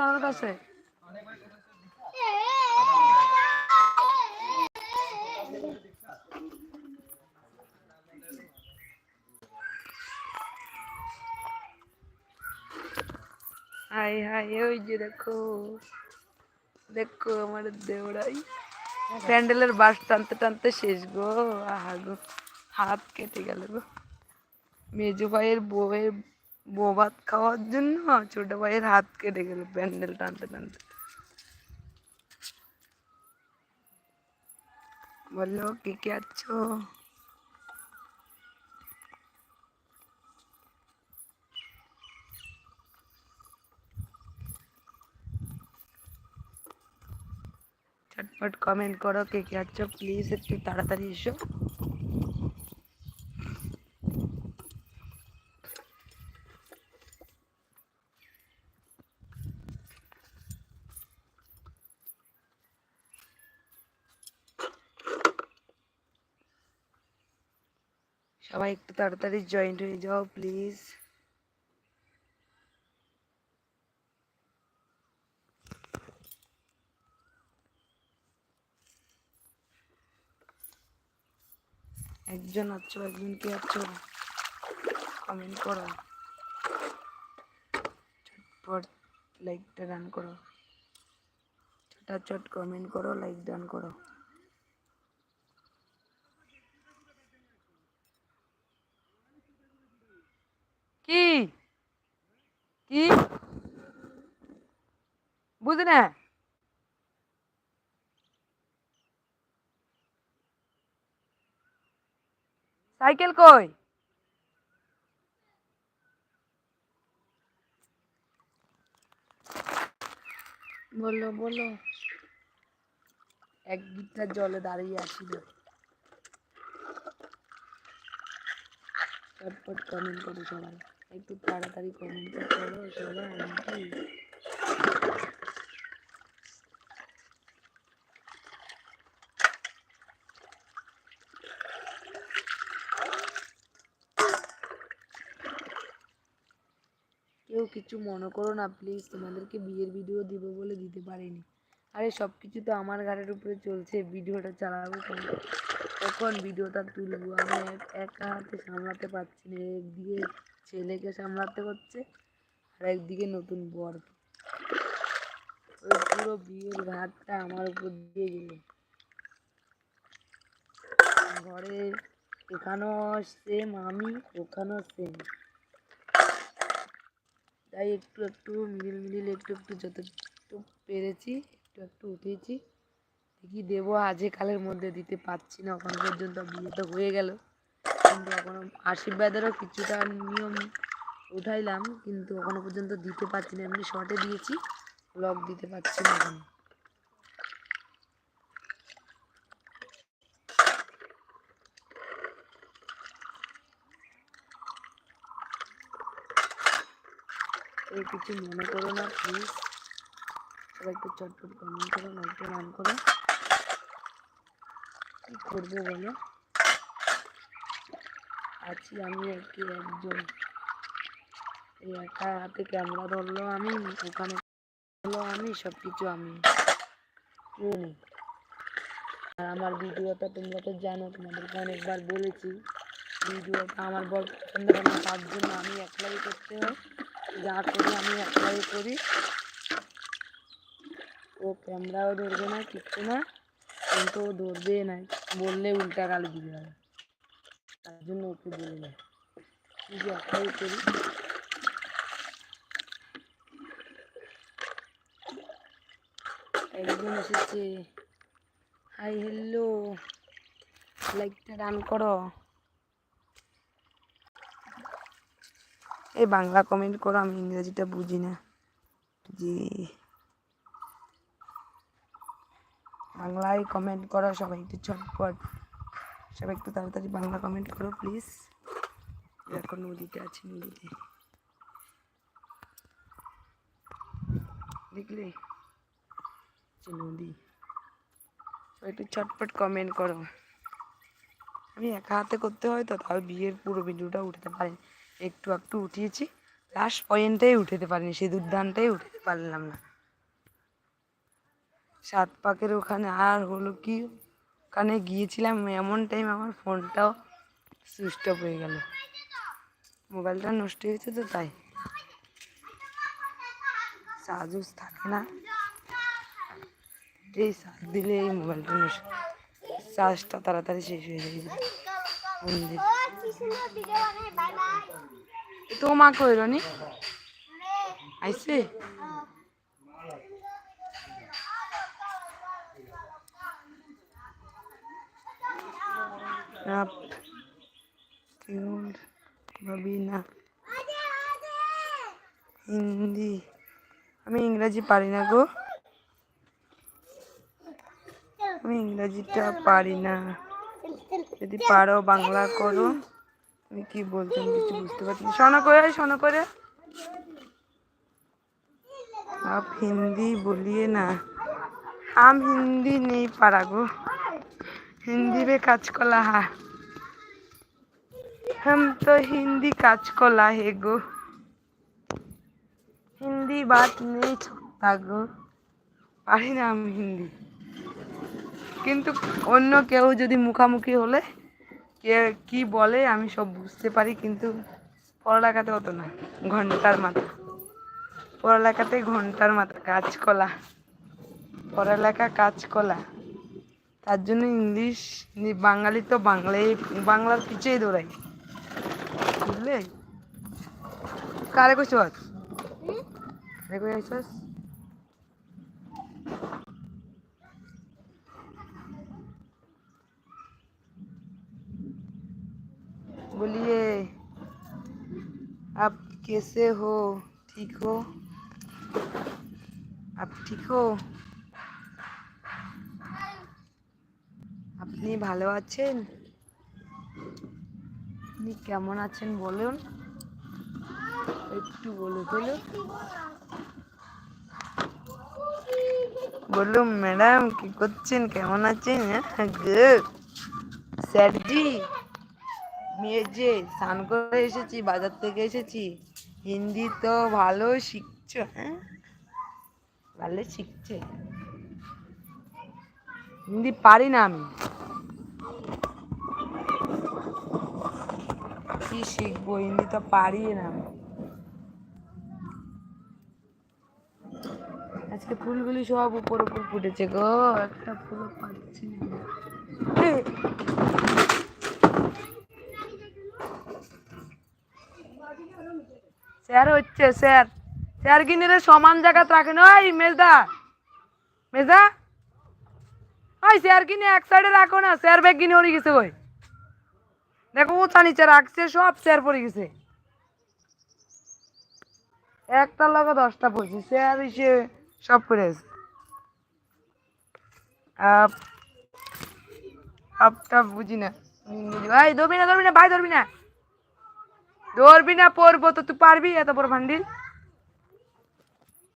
সোনার কাছে high high, ওই যে দেখো। দেখো আমার দেওড়াই প্যান্ডেলের বাস টানতে টানতে শেষ গো। আহা গো, হাত কেটে গেল গো। মেজু ভাইয়ের বউয়ের বউ ভাত খাওয়ার জন্য ছোট ভাইয়ের হাত কেটে গেল প্যান্ডেল টানতে টানতে বলল কে কে আছো ঝটপট কমেন্ট করো কে কে আছো প্লিজ একটু তাড়াতাড়ি এসো সবাই একটু তাড়াতাড়ি জয়েন্ট হয়ে যাও প্লিজ একজন আছো একজন কি আছো কমেন্ট করো। চটপট লাইকটা ডান করো। চটাচট কমেন্ট করো লাইক ডান করো। কি? কি? না? সাইকেল কই? বলো বলো। এক লিটার জলে দাঁড়িয়ে না। চটপট কমেন্ট করে সবাই। একটু তাড়াতাড়ি কমেন্ট করো নাকি কেউ কিছু মনে করো না প্লিজ তোমাদেরকে বিয়ের ভিডিও দিব বলে দিতে পারিনি। আরে সব কিছু তো আমার ঘাড়ের উপরে চলছে ভিডিওটা চালাবো কেন? কখন ভিডিওটা তুলবো। আমি একা হাতে সামলাতে পারছি না। একদিকে ছেলেকে সামলাতে হচ্ছে, আর একদিকে নতুন বর। ওই পুরো বিয়ের ঘাটটা আমার উপর দিয়ে গেল। ঘরে এখানেও সেম আমি ওখানেও সেম তাই একটু একটু মিডিল মিডিল, একটু একটু যতটুকু পেরেছি, একটু একটু উঠিয়েছি দেখি দেবো? আজে কালের মধ্যে দিতে পারছি না। ওখান পর্যন্ত বিয়ে তো হয়ে গেল। কিন্তু এখনও আশীর্বাদেরও কিছুটা নিয়ম উঠাইলাম। কিন্তু এখনও পর্যন্ত দিতে পারছি না। এমনি শর্টে দিয়েছি। ব্লগ দিতে পারছি না এখন। কিছু মনে করো না প্লিজ একটু চটপট কমেন্ট করো রান করো কি করব বলো? আছি আমি একটি একজন। একা হাতে ক্যামেরা ধরলো আমি, ওখানে হলো আমি সব কিছু আমি আর আমার ভিডিওটা তোমরা তো জানো, তোমাদেরকে অনেকবার বলেছি। ভিডিওটা আমার বর পছন্দ করে না তার জন্য আমি একলাই করতে হয়। যা করি আমি একলাই করি। ও ক্যামেরাও ধরবে না, কিচ্ছু না। কিন্তু ধরবে না, বললে উল্টা গালি দিবে হবে তার জন্য ওকে বলে না। নিজে একলাই করি একজন এসেছে, হাই, হ্যালো, লাইকটা রান করো। এই বাংলা কমেন্ট করো, আমি ইংরেজিটা বুঝি না। জি বাংলায় কমেন্ট করো, সবাই একটু চটপট সবাই একটু তাড়াতাড়ি বাংলা কমেন্ট করো প্লিজ এখন নদীতে আছি, নদীতে। দেখলে? নদী। একটু চটপট কমেন্ট করো। আমি একা হাতে করতে হয় তো, তাও বিয়ের পুরো ভিডিওটা উঠাতে পারিনি একটু একটু উঠিয়েছি। লাস্ট পয়েন্টটাই উঠাতে পারিনি সিঁদুর দানটাই উঠাতে পারলাম না। সাত পাকের ওখানে আর হলো কি? ওখানে গিয়েছিলাম, এমন টাইম আমার ফোনটাও সুইচ অফ হয়ে গেল। মোবাইলটা নষ্ট হয়েছে তো তাই। চার্জ থাকে না। এই চার্জ দিলে এই মোবাইলটা নষ্ট। চার্জটা তাড়াতাড়ি শেষ হয়ে যাবে। ফোন দিয়ে তো মা কই রনি? আইসে? আপ ভাবি না হিন্দি আমি ইংরাজি পারি না গো আমি ইংরাজিটা পারি না যদি পারো বাংলা করো তুমি কি বলছেন কিছু বুঝতে পারছি না শোনো করে শোনো করে आप हिंदी बोलिए ना हम हिंदी नहीं पढ़ा गो हिंदी में काज कला है हम तो हिंदी काज कला है गो हिंदी बात नहीं छकता गो পারি না আমি হিন্দি কিন্তু অন্য কেউ যদি মুখামুখি হলে কে কি বলে আমি সব বুঝতে পারি কিন্তু পড়ালেখাতে হতো না ঘন্টার মাথা পড়ালেখাতে ঘন্টার মাথা কাজ কলা পড়ালেখা কাজ কলা তার জন্য ইংলিশ নি- বাঙালি তো বাংলাই বাংলার পিছিয়েই দৌড়াই বুঝলে কারে কইছ কারে কই আইছস बोलिए आप कैसे हो ठीक हो आप ঠিক हो আপনি ভালো আছেন? আপনি কেমন আছেন বলুন? একটু বলে বলুন বলুন, ম্যাডাম, কি করছেন? কেমন আছেন? হ্যাঁ স্যারজি মেয়ে যে স্নান করে এসেছি, বাজার থেকে এসেছি। হিন্দি তো ভালো শিখছো হ্যাঁ? ভালো শিখছে। হিন্দি পারি না আমি। কি শিখব? হিন্দি তো পারি না। আমি আজকে ফুলগুলি সব উপর উপর ফুটেছে গো, একটা ফুলও পাচ্ছি না। স্যার হচ্ছে, স্যার। স্যার কিনে সমান জায়গা রাখেন? ওই মেজদা মেজদা। ওই স্যার কিনে এক সাইডে রাখো না, স্যার ব্যাগ কিনে পড়ে গেছে ওই দেখো, উঁচা নিচে রাখছে, সব স্যার পড়ে গেছে। একটা লগে দশটা পড়ছে, স্যার এসে সব পড়ে গেছে। আপ, আপটা বুঝি না ভাই ধরবি না ধরবি না, ভাই ধরবি না। ধরবি না পড়ব তো, তুই পারবি, এত বড় ভান্ডিল?